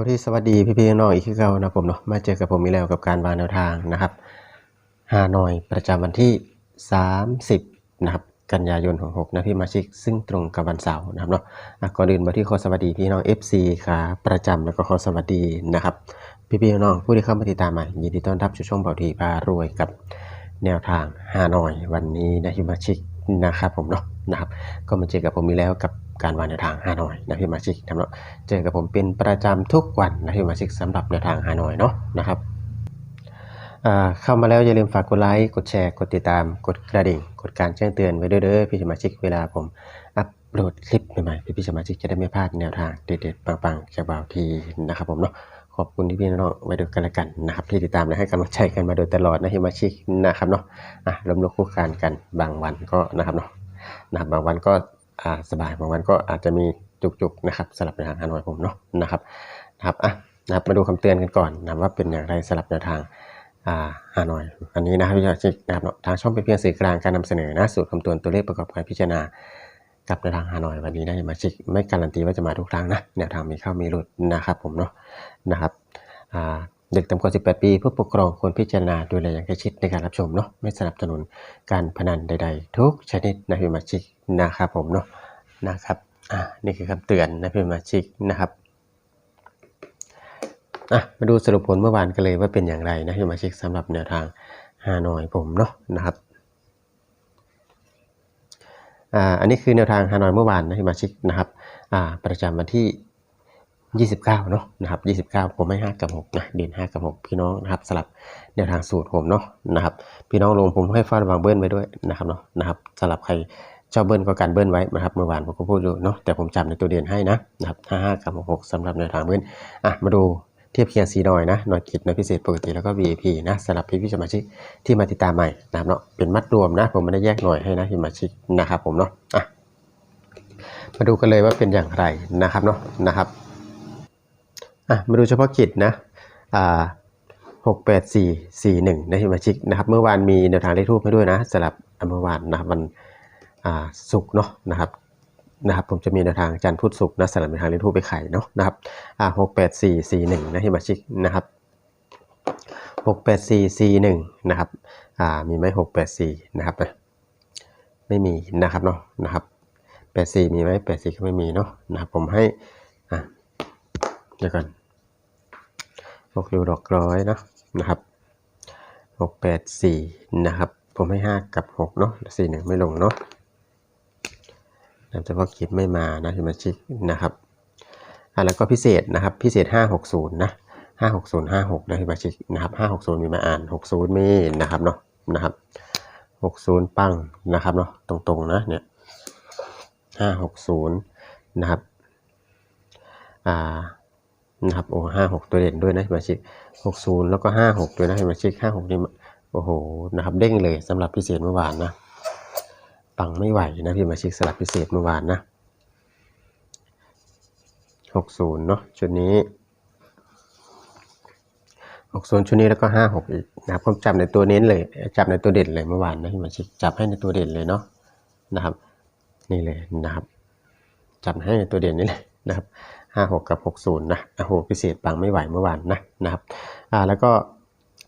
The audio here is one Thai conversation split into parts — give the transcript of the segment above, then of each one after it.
าที่สวัสดีพี่ๆน้องอีกคือเก่านะผมเนาะมาเจอกับผมอีกแล้วกับการวางแนวทางนะครับฮานอยประจำวันที่ 30 นะครับ กันยายนของ6นะพี่มาชิก ซึ่งตรงกับวันเสาร์นะครับเนาะก่อนอื่นมาที่ขอสวัสดีพี่น้อง FC ขาประจำแล้วก็ขอสวัสดีนะครับ พี่ๆน้องผู้ที่เข้ามาติดตามใหม่ยินดีต้อนรับสู่ช่องเบาทีพารวยกับแนวทางฮานอยวันนี้นะพี่มาชิกนะครับผมเนาะนะครับ ก็มาเจอกับผมอีกแล้วกับ การวางแนวทางฮานอยนะพี่มาชิกทำเนาะเจอกับผมเป็นประจำทุกวันนะที่มาชิกสำหรับแนวทางฮานอยเนาะนะครับเข้ามาแล้วอย่าลืมฝากกดไลค์กดแชร์กดติดตามกดกระดิ่ง กดการแจ้งเตือนไว้ด้วยเด้อพี่สมาชิกเวลาผมอัปโหลดคลิปใหม่ๆพี่พี่สมาชิกจะได้ไม่พลาดแนวทางเด็ดๆปังๆจากบ่าวทีนะครับผมเนาะขอบคุณที่พี่น้องไว้ด้วยกันละกันนะครับที่ติดตามและให้กำลังใจกันมาโดยตลอดนะที่มาชิกนะครับเนาะอะล้มลุกคลุกานกันบางวันก็นะครับเนาะนะครับบางวันก็ สบายบางวันก็อาจจะมีจุกๆนะครับสลับแนวทางฮานอยผมเนาะนะครับนะครับอะนะครับมาดูคำเตือนกันก่อนนะว่าเป็นอย่างไรสลับแนวทางอ่าฮานอยอันนี้นะครับพี่ชาชิกนะครับทางช่องเป็นเพียงสื่อกลางการนำเสนอนะสูตรคำนวณตัวเลขประกอบการพิจารณากับแนวทางฮานอยวันนี้นะมาชิกไม่การันตีว่าจะมาทุกครั้งนะแนวทางมีเข้ามีหลุดนะครับผมเนาะนะครับอ่า เด็กต่ำกว่า 18 ปีผู้ปกครองควรพิจารณาดูแลอย่างใกล้ชิดในการรับชมเนาะไม่สนับสนุนการพนันใด ๆ ทุกชนิดนะพี่มาชิกนะครับผมเนาะนะครับอ่านี่คือคำเตือนนะพี่มาชิกนะครับอะมาดูสรุปผลเมื่อวานกันเลยว่าเป็นอย่างไรนะที่มาช็คสำหรับแนวทางฮานอยผมเนาะนะครับอ่าอันนี้คือแนวทางฮานอยเมื่อวานนะที่มาช็คนะครับอ่าประจำวันที่ 29เนาะนะครับ29ผมให้5กับ6นะเด่น5กับ6พี่น้องนะครับสลับแนวทางสูตรผมเนาะนะครับพี่น้องลงผมให้ฟาดวางเบิ้ลไว้ด้วยนะครับเนาะนะครับสลับใครชอบเบิ้ลก็การเบิ้ลไว้นะครับเมื่อวานผมก็พูดอยู่เนาะแต่ผมจับในตัวเด่นให้นะนะครับ55กับ6สำหรับแนวทางเบิ้ลอะมาดูเทียบเคียงสีหน่อยนะหน่วยกิจหน่วยพิเศษปกติแล้วก็ VIP นะสำหรับพี่พี่สมาชิกที่มาติดตามใหม่นะครับเนาะเป็นมัดรวมนะ ผมไม่ได้แยกหน่วยให้นะพี่สมาชิกนะครับผมเนาะอะมาดูกันเลยว่าเป็นอย่างไรนะครับเนาะนะครับ มาดูเฉพาะกิจนะอ่าหกแปดสี่สี่หนึ่งนะพี่สมาชิกนะครับ เมื่อวานมีแนวทางเลขทูปให้ด้วยนะสำหรับเมื่อวานนะครับวันอ่าศุกร์เนาะนะครับนะครับผมจะมีแนวทางจันทร์พุธศุกร์นะสำหรับแนวทางเลขทูปไปไข่เนาะนะครับอ่าหกแปดสี่สี่หนึ่งนะที่มาชิกนะครับหกแปดสี่สี่หนึ่งนะครับอ่ามีไหมหกแปดสี่นะครับไม่มีนะครับเนาะนะครับแปดสี่มีไหมแปดสี่ก็ไม่มีเนาะนะครับผมให้อ่าเดี๋ยวก่อน กริวดอกร้อยเนาะนะครับหกแปดสี่นะครับ ผมให้ห้ากับหกเนาะสี่หนึ่งไม่ลงเนาะนะเฉพาะกิจไม่มานะที่มาชิกนะครับอะแล้วก็พิเศษนะครับ พิเศษ 560 นะ 560 56 นะที่มาชิกนะครับ 560 มีมาอ่าน 60 มีนะครับเนาะนะครับ 60 ปังนะครับเนาะตรงๆนะเนี่ย 560 นะครับอ่า นะครับโอ้56ตัวเด่นด้วยนะที่มาชิก60แล้วก็56ด้วยนะที่มาชิก56นี่โอ้โหนะครับเด้งเลยสำหรับพิเศษเมื่อวานนะปังไม่ไหวนะพี่มาชิกสลับพิเศษเมื่อวานนะ60เนาะชุดนี้60ชุดนี้แล้วก็56อีกนะครับผมจับในตัวเน้นเลยจับในตัวเด่นเลยเมื่อวานนะพี่มาชิกจับให้ในตัวเด่นเลยเนาะนะครับ นี่เลยนะครับ จับให้ในตัวเด่นนี่เลยนะครับ 56 กับ 60 นะโอ้โหพิเศษปังไม่ไหวเมื่อวานนะนะครับอ่าแล้วก็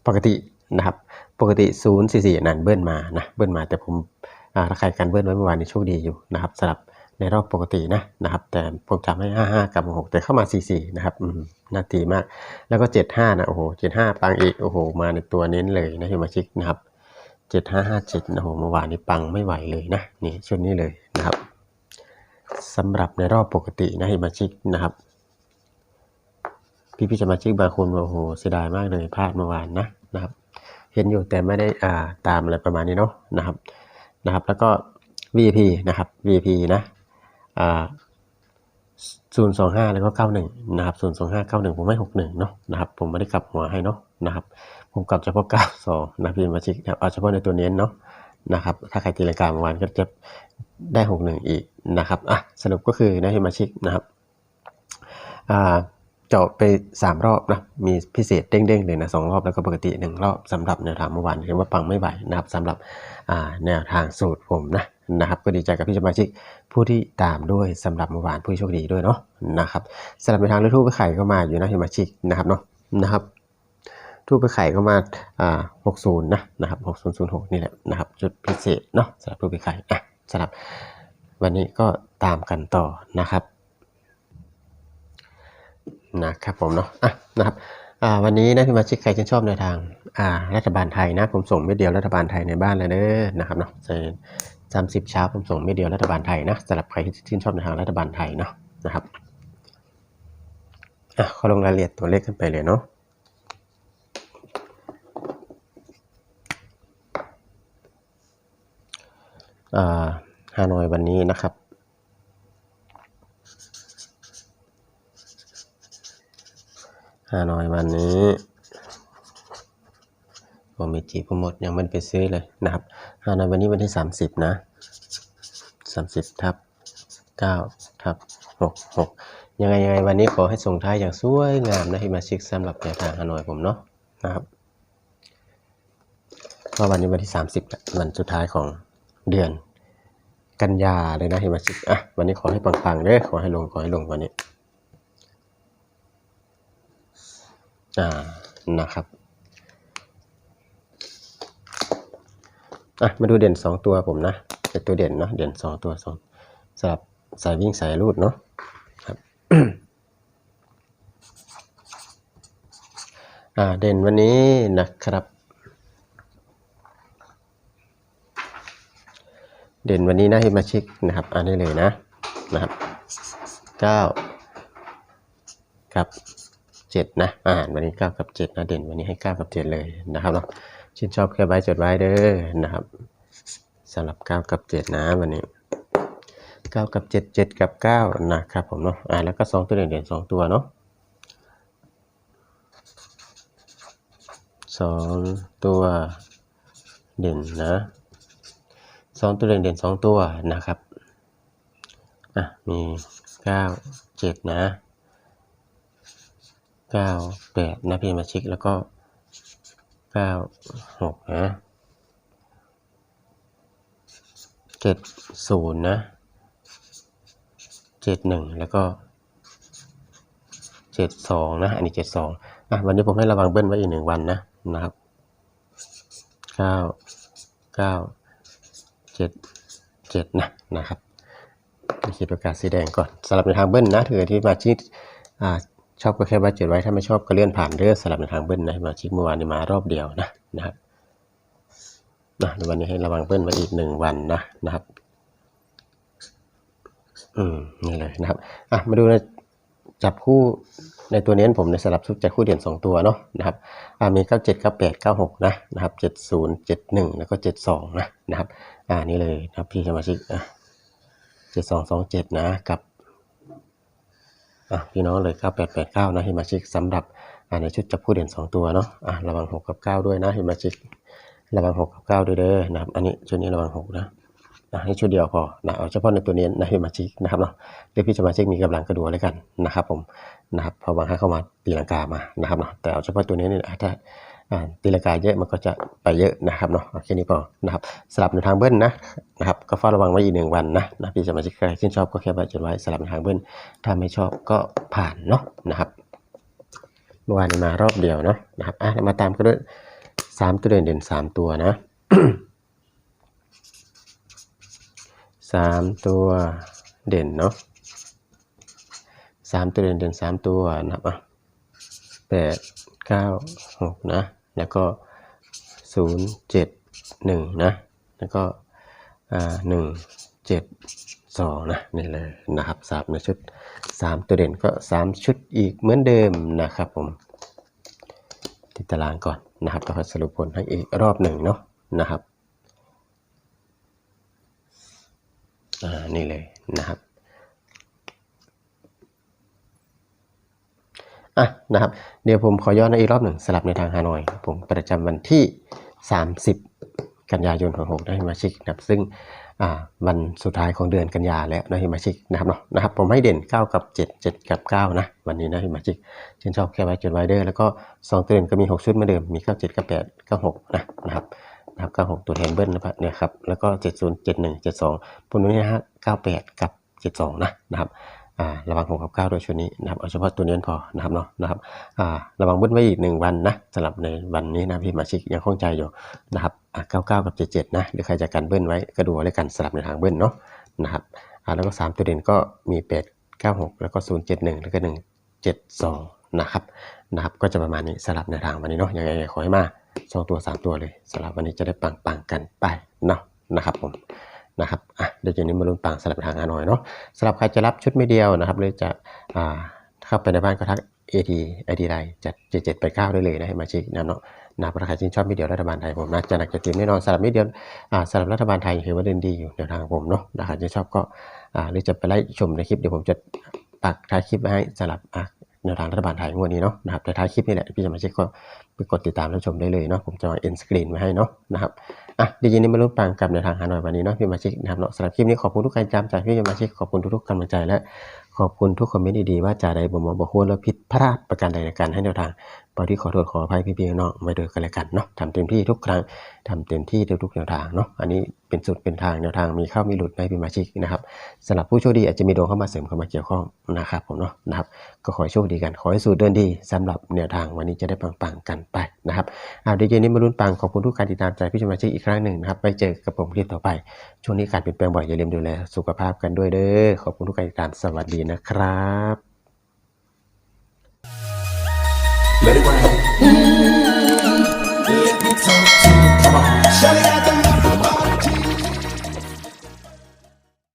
ปกตินะครับปกติ 044 นั่นเบิ้ลมานะเบิ้ลมาแต่ผมอ่าถ้าใครกันเบิ้ลไว้เมื่อวานนี้โชคดีอยู่นะครับสำหรับในรอบปกตินะนะครับแต่ผมจำให้ 55 กับ 6 แต่เข้ามา 44 นะครับอืมน่าตีมาก แล้วก็ 75 นะโอ้โห 75 ปังอีกโอ้โหมาในตัวเน้นเลยนะฮิมาชิกนะครับ 7557โอ้โหเมื่อวานนี้ปังไม่ไหวเลยนะนี่ชุดนี้เลยนะครับ สำหรับในรอบปกตินะฮิมาชิกนะครับ พี่พี่สมาชิกบางคนบอกโอ้โหเสียดายมากเลยพลาดเมื่อวานนะนะครับ เห็นอยู่แต่ไม่ได้อ่าตามอะไรประมาณนี้เนาะนะครับนะครับ แล้วก็ VP นะครับ VP นะอ่า025แล้วก็91นะครับ025 91ผมไม่61เนาะนะครับ ผมไม่ได้กลับหัวให้เนาะนะครับ ผมกลับเฉพาะ92นะพี่มาชิกนะเอาเฉพาะในตัวเน้นเนาะนะครับ ถ้าใครตีลังกาเมื่อวานก็จะได้61อีก นะครับอะสรุปก็คือนะพี่มาชิกนะครับเจาะไป 3 รอบนะมีพิเศษเด้งๆเลยนะสองรอบแล้วก็ปกติ 1 รอบสำหรับแนวทางเมื่อวานเรียกว่าปังไม่ไหวนะครับสำหรับแนวทางสูตรผมนะนะครับก็ดีใจกับพี่สมาชิกผู้ที่ตามด้วยสำหรับเมื่อวานผู้โชคดีด้วยเนาะนะครับสำหรับในทางเลขทูปไปไข่ก็มาอยู่นะสมาชิกนะครับเนาะนะครับทูปไปไข่ก็มาอ่า60นะนะครับ6006นี่แหละนะครับจุดพิเศษเนาะสำหรับทูปไปไข่อะสำหรับ วันนี้ก็ตามกันต่อนะครับนะครับผมเนาะอะนะครับวันนี้นะพี่มาชิกใครชื่นชอบในทางอ่ารัฐบาลไทยนะผมส่งเม็ดเดียวรัฐบาลไทยในบ้านเลยเด้อนะครับเนาะเซนสามสิบเช้าผมส่งเม็ดเดียวรัฐบาลไทยนะสำหรับใครที่ชื่นชอบในทางรัฐบาลไทยเนาะนะครับอะขอลงรายละเอียดตัวเลขขึ้นไปเลยเนาะอ่า ฮานอยวันนี้นะครับ ฮานอยวันนี้ผมมีจีผมหมดยังไม่ไปซื้อเลยนะครับฮานอยวันนี้วันที่ 30 นะ 30ทับ9ทับ6 6ยังไงยังไงวันนี้ขอให้ส่งท้ายอย่างสวยงามนะฮิมาชิกสำหรับแนวทางฮานอยผมเนาะนะครับเพราะวันนี้วันที่ 30 วันสุดท้ายของเดือน กันยาเลยนะเฮิมาชิกอะวันนี้ขอให้ปังๆเด้อขอให้ลงขอให้ลงวันนี้อ่านะครับอะมาดูเด่น 2 ตัวผมนะเป็นตัวเด่นเนาะเด่น 2 ตัวสองสำหรับสายวิ่งสายรูดเนาะครับอ่าเด่นวันนี้นะครับ เด่นวันนี้นะฮิมาชิกนะครับอ่านได้เลยนะนะครับ9ครับเจ็ดนะอ่านวันนี้เก้ากับเจ็ดนะเด่นวันนี้ให้เก้ากับเจ็ดเลยนะครับเนาะชื่นชอบแค่ใบจดไว้เด้อนะครับสำหรับเก้ากับเจ็ดนะวันนี้เก้ากับเจ็ดเจ็ดกับเก้านะครับผมเนาะอ่าแล้วก็สองตัวเด่นเด่นสองตัวเนาะสองตัวเด่นนะ สองตัวเด่นเด่นสองตัวนะครับอะมีเก้าเจ็ดนะเก้าแปดนะพี่มาชิกแล้วก็เก้าหกนะเจ็ดศูนย์นะเจ็ดหนึ่งแล้วก็เจ็ดสองนะ อันนี้เจ็ดสองอะวันนี้ผมให้ระวังเบิ้ลไว้อีกหนึ่งวันนะนะครับเก้าเก้า จ็ดเจ็ดนะนะครับขีดประกาศสีแดงก่อนสำหรับในทางเบิ้ลนะถือที่มาชิกชอบก็แค่บัตเจ็ดไว้ถ้าไม่ชอบก็เลื่อนผ่านเด้อสลับในทางเบิ้ลนะมาชิกเมื่อวานนี้มารอบเดียวนะนะครับนะในวันนี้ให้ระวังเบิ้ลมาอีกหนึ่งวันนะนะครับอืมนี่เลยนะครับอะมาดูนะจับคู่ ในตัวเน้ผมในสลับชุดจับคู่เด่นสองตัวเนาะนะครับมีเก้าเจ็ดเก้าแปดเก้าหกนะนะครับเจ็ดศูนย์เจ็ดหนึ่งแล้วก็เจ็ดสองนะนะครับอ่านี่เลยนะครับพี่สมาชิกอะเจ็ดสองสองเจ็ดนะกับอะพี่น้องเลย 9889 นะฮิมาชิกสำหรับอ่าในชุดจับคู่เด่น 2 ตัวเนาะอะระวัง 6 กับ 9 ด้วยนะฮิมาชิกระวัง 6 กับ 9 ด้วยเด้อนะครับอันนี้ชุดนี้ระวัง 6 นะ นะให้ชุดเดียวพอนะเอาเฉพาะในตัวนี้นะฮิมาชิกนะครับเนาะเดี๋ยวพี่สมาชิกมีกำลังกระดูเลยกันนะครับผมนะครับพอบางครั้งเข้ามาตีลังกามานะครับเนาะแต่เอาเฉพาะตัวนี้นี่ถ้าอ่าตีลังกาเยอะมันก็จะไปเยอะนะครับเนาะเอาแค่นี้พอนะครับสลับในทางเบิ้ลนะนะครับก็เฝ้าระวังไว้อีกหนึ่งวันนะนะพี่สมาชิกใครที่ชอบก็แค่ไว้จดไว้สลับในทางเบิ้ลถ้าไม่ชอบก็ผ่านเนาะนะครับเมื่อวานมารอบเดียวเนาะนะครับอะมาตามกันด้วยสามตัวเด่นเด่นสามตัวนะ สามตัวเด่นเนาะสามตัวเด่นเด่นสามตัวนะครับอะแปดเก้าหกนะ แล้วก็ศูนย์เจ็ดหนึ่งนะ แล้วก็อ่าหนึ่งเจ็ดสองนะนี่เลยนะครับสามในชุดสามตัวเด่นก็สามชุดอีกเหมือนเดิมนะครับผมติดตารางก่อนนะครับแล้วสรุปผลให้อีกรอบหนึ่งเนาะนะครับอ่า นี่เลยนะครับอะนะครับ เดี๋ยวผมขอย้อนอีกรอบหนึ่งสลับในทางฮานอย ผมประจำวันที่ 30 กันยายนของ6นะสมาชิกนะครับ ซึ่งอ่าวันสุดท้ายของเดือนกันยาแล้วนะสมาชิกนะครับเนาะนะครับผมให้เด่น 9 กับ 7 7 กับ 9 นะ วันนี้นะสมาชิกชื่นชอบแค่ไว้จดไว้เด้อแล้วก็ 2 ตัวเด่นก็มี 6 ชุดเหมือนเดิมมี 9 7 กับ 8 9 6 นะนะครับ นะครับ96 ตัวแทนเบิ้ลนะครับเนี่ยครับแล้วก็ 70 71 72 พวกนี้นะฮะ98 กับ 72 นะนะครับอ่าระวังหกกับเก้าด้วยชุดนี้นะครับเอาเฉพาะตัวนี้พอนะครับเนาะนะครับอ่าระวังเบิ้ลไว้อีกหนึ่งวันนะสำหรับในวันนี้นะพี่มาชิกยังคล่องใจอยู่นะครับอ่าเก้าเก้ากับเจ็ดเจ็ดนะหรือใครจะกันเบิ้ลไว้ก็ดูไว้แล้วกันสลับในทางเบิ้ลเนาะนะครับอ่าแล้วก็สามตัวเด่นก็มีแปดเก้าหกแล้วก็ศูนย์เจ็ดหนึ่งแล้วก็หนึ่งเจ็ดสองนะครับนะครับก็จะประมาณนี้สลับในทางวันนี้เนาะยังไงขอให้มา สองตัวสามตัวเลยสลับวันนี้จะได้ปังๆกันไปเนาะนะครับผมนะครับอะเดี๋ยวจะนี้มาลุ้นปังสลับทางฮานอยเนาะสำหรับใครจะรับชุดไม่เดียวนะครับเลยจะอ่าเข้าไปในบ้านก็ทัก AD ID ไลน์จัด77ไป9ได้เลยนะให้มาชิกนะเนาะนะครับถ้าใครชื่นชอบไม่เดียวรัฐบาลไทยผมนะจะหนักจะเต็มแน่นอนสำหรับไม่เดียวสำหรับรัฐบาลไทยถือว่าเดินดีอยู่แนวทางผมเนาะนะครับจะชอบก็หรือจะไปไล่ชมในคลิปเดี๋ยวผมจะปักท้ายคลิปไว้ให้สำหรับ แนวทางรัฐบาลไทยงวดนี้เนาะนะครับแต่ท้ายคลิปนี่แหละพี่จะมาเช็คก็ไปกดติดตามแล้วชมได้เลยเนาะผมจะเอ็นสกรีนไว้ให้เนาะนะครับอะดี๋ยวยินดีมาลุ้นปังกับแนวทางหาหน่อยวันนี้เนาะพี่มาเช็กนะครับเนาะสำหรับคลิปนี้ขอบคุณทุกการจำจากพี่จะมาเช็กขอบคุณทุกๆกำลังใจและขอบคุณทุกคอมเมนต์ดีๆว่าจ่าใดบ่มองบ่ควรและผิดพลาดประการใดในการให้แนวทางบอที่ขอโทษขออภัยพี่ๆน้องไว้โดยกันแล้วกันเนาะทำเต็มที่ทุกครั้งทำเต็มที่ทุกแนวทางเนาะอันนี้เป็นสุดเป็นทางแนวทางมีเข้ามีหลุดในพี่มาชิกนะครับสำหรับผู้โชคดีอาจจะมีดวงเข้ามาเสริมเข้ามาเกี่ยวข้องนะครับผมเนาะนะครับก็ขอโชคดีกันขอให้สูตรเดินดีสำหรับแนวทางวันนี้จะได้ปังๆกันไปนะครับเอาเดี๋ยวเย็นนี้มาลุ้นปังขอบคุณทุกการติดตามใจพี่สมาชิกอีกครั้งหนึ่งนะครับไปเจอกับผมคลิปต่อไป ช่วงนี้การเปลี่ยนแปลงบ่อยอย่าลืมดูแลสุขภาพกันด้วยเด้อขอบคุณทุกการติดตามสวัสดีนะครับ Let it rain.